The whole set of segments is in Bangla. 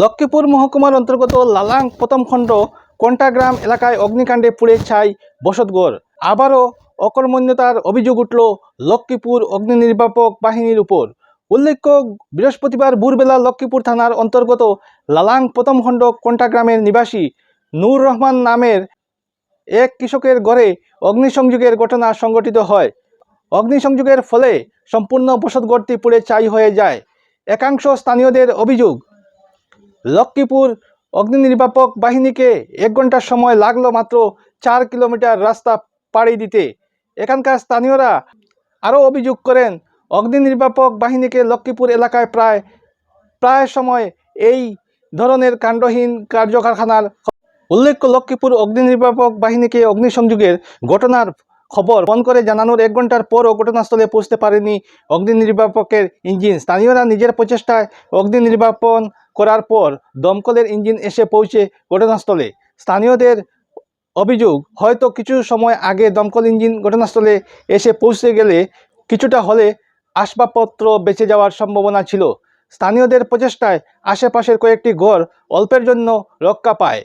লক্ষ্মীপুর মহকুমার অন্তর্গত লালাং প্রথম খণ্ড কন্টাগ্রাম এলাকায় অগ্নিকাণ্ডে পুড়ে ছাই বসতগড় আবারও অকর্মণ্যতার অভিযোগ উঠল লক্ষ্মীপুর অগ্নি নির্বাপক বাহিনীর উপর। উল্লেখ্য, বৃহস্পতিবার ভোরবেলা লক্ষ্মীপুর থানার অন্তর্গত লালাং প্রথম খণ্ড কন্টাগ্রামের নিবাসী নূর রহমান নামের এক কৃষকের ঘরে অগ্নিসংযোগের ঘটনা সংঘটিত হয়। অগ্নিসংযোগের ফলে সম্পূর্ণ বসতঘরটি পুড়ে ছাই হয়ে যায়। একাংশ স্থানীয়দের অভিযোগ লক্ষ্মীপুর অগ্নি নির্বাপক বাহিনীকে এক ঘণ্টার সময় লাগল মাত্র চার কিলোমিটার রাস্তা পাড়ি দিতে। এখানকার স্থানীয়রা আরও অভিযোগ করেন অগ্নি নির্বাপক বাহিনীকে লক্ষ্মীপুর এলাকায় প্রায় প্রায় সময় এই ধরনের কাণ্ডহীন কার্যকারখানার উল্লেখ্য, লক্ষ্মীপুর অগ্নি নির্বাপক বাহিনীকে অগ্নিসংযোগের ঘটনার খবর ফোন করে জানানোর এক ঘণ্টার পরও ঘটনাস্থলে পৌঁছতে পারেনি অগ্নি নির্বাপকের ইঞ্জিন। স্থানীয়রা নিজের প্রচেষ্টায় অগ্নি নির্বাপন করার পর দমকলের ইঞ্জিন এসে পৌঁছে ঘটনাস্থলে। স্থানীয়দের অভিযোগ, হয়তো কিছু সময় আগে দমকল ইঞ্জিন ঘটনাস্থলে এসে পৌঁছে গেলে কিছুটা হলে আসবাবপত্র বেঁচে যাওয়ার সম্ভাবনা ছিল। স্থানীয়দের প্রচেষ্টায় আশেপাশের কয়েকটি ঘর অল্পের জন্য রক্ষা পায়।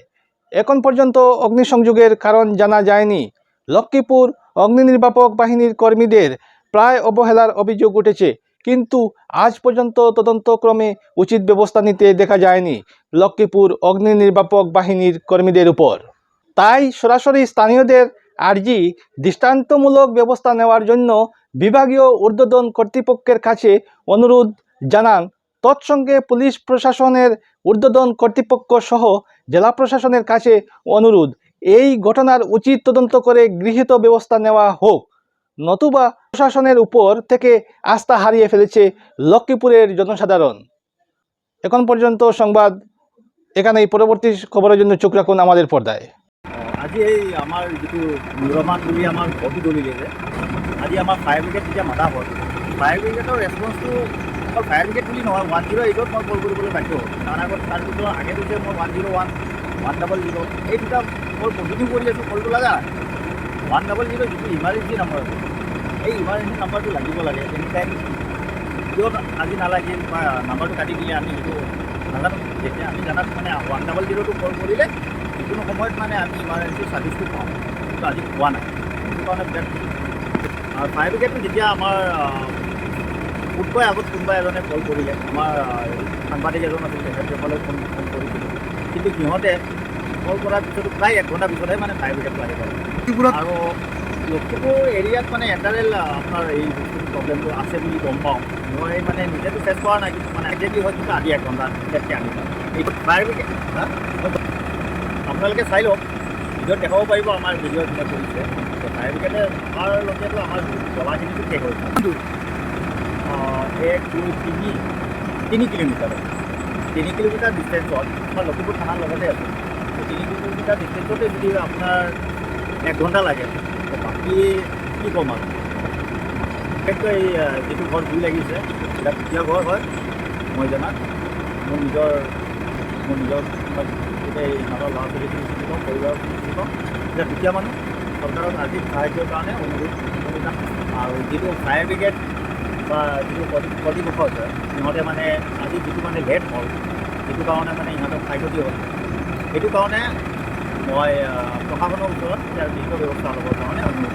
এখন পর্যন্ত অগ্নিসংযোগের কারণ জানা যায়নি। লক্ষ্মীপুর অগ্নি নির্বাপক বাহিনীর কর্মীদের প্রায় অবহেলার অভিযোগ উঠেছে। কিন্তু আজ পর্যন্ত তদন্তক্রমে উচিত ব্যবস্থা নিতে দেখা যায়নি লক্ষ্মীপুর অগ্নি নির্বাপক বাহিনীর কর্মীদের উপর। তাই সরাসরি স্থানীয়দের আর্জি দৃষ্টান্তমূলক ব্যবস্থা নেওয়ার জন্য বিভাগীয় ঊর্ধ্বতন কর্তৃপক্ষের কাছে অনুরোধ জানান। তৎসঙ্গে পুলিশ প্রশাসনের ঊর্ধ্বতন কর্তৃপক্ষ সহ জেলা প্রশাসনের কাছে অনুরোধ, এই ঘটনার উচিত তদন্ত করে গৃহীত ব্যবস্থা নেওয়া হোক। নতুবা প্রশাসনের উপর থেকে আস্থা হারিয়ে ফেলেছে লক্ষ্মীপুরের জনসাধারণ। এখন পর্যন্ত সংবাদ, এখানেই পরবর্তী খবরের জন্য চোখ রাখুন আমাদের পর্দায়। আজি এই আমাৰ যিটো নিৰ্মাণ বুলি আমাৰ জ্বলিলে যে আজি আমাৰ ফায়াৰ ব্ৰিগেড যেতিয়া মাতা হ'ল ফায়াৰ ব্ৰিগেডৰ ৰেচপন্সটো অকল ফায়াৰ ব্ৰিগেড বুলি নহয় ওৱান জিৰ' এইটত মই কল কৰিবলৈ বাধ্য কাৰণ আগত তাৰ আগে পিছে মই one zero' one one double zero' এই দুটা মই কণ্টিনিউ কৰি আছোঁ কলটো লগা। ওৱান ডাবল জিৰ' যিটো ইমাৰ্জেঞ্চি নম্বৰ আছে এই ইমাৰ্জেঞ্চি নাম্বাৰটো লাগিব লাগে এনি কিয় আজি নালাগিল বা নাম্বাৰটো কাটি দিলে আমি সেইটো নাজানো। যেতিয়া আমি জানাত মানে ওৱান ডাবল জিৰ'টো কল কৰিলে যিকোনো সময়ত মানে আমি ইমাৰ্জেঞ্চি ছাৰ্ভিচটো পাওঁ। কিন্তু আজি পোৱা নাই। সেইটো কাৰণে বিৰাট আৰু ফায়াৰ যেতিয়া আমাৰ ফুটকৈ আগত কোনোবা এজনে কল কৰিলে, আমাৰ সাংবাদিক এজন আছিল, তেখেতসকলে ফোন ফোন কৰিছিলে। কিন্তু সিহঁতে কল কৰাৰ পিছতো প্ৰায় এক ঘণ্টাৰ পিছতহে মানে ফায়াৰ ব্ৰিগেডটো আহি পালে আৰু লখিমপুৰ এৰিয়াত মানে এটাৰেল আপোনাৰ এই প্ৰব্লেমটো আছে বুলি গম পাওঁ। মই মানে নিজেতো ফেচ কৰা নাই কিন্তু মানে একজেক্টলি হয় কিন্তু আজি এক ঘণ্টা ইয়াতকৈ আহি পাওঁ এইটো ফায়াৰ ব্ৰিগেড আপোনালোকে চাই লওক ভিডিঅ'ত দেখাব পাৰিব আমাৰ ভিডিঅ' যোনে কৰিছে। ফায়াৰ ব্ৰিগেডে আমাৰলৈকেতো আমাৰ জ্বলাখিনিতো শেষ হৈছে এক দুই তিনি। তিনি কিলোমিটাৰ। তিনি কিলোমিটাৰ ডিষ্টেঞ্চত আমাৰ লখিমপুৰ থানাৰ লগতে আছে। তো তিনি কিলোমিটাৰ ডিষ্টেঞ্চতে যদি আপোনাৰ এক ঘণ্টা লাগে। বাকী কি ক'ম আৰু বিশেষকৈ এই যিটো ঘৰ জুই লাগিছে, এটা দুখীয়া ঘৰ হয়, মই জনাত। মোৰ নিজৰ মোৰ নিজৰ গোটেই ইহঁতৰ ল'ৰা ছোৱালীখিনি চিনি পাওঁ পৰিবাৰৰ চিনি পাওঁ এতিয়া দুখীয়া মানুহ, চৰকাৰক আৰ্থিক সাহায্যৰ কাৰণে অনুৰোধ অনুদান আৰু যিটো ফায়াৰ ব্ৰিগেড বা যিটো কৰ্তৃ- কৰ্তৃপক্ষ আছে, সিহঁতে মানে আজি যিটো মানে লেট হ'ল সেইটো কাৰণে মানে ইহঁতক ক্ষয়ক্ষতি হ'ল সেইটো কাৰণে মই প্ৰশাসনৰ ওচৰত ইয়াৰ বিহিত ব্যৱস্থা ল'বৰ কাৰণে অনুৰোধ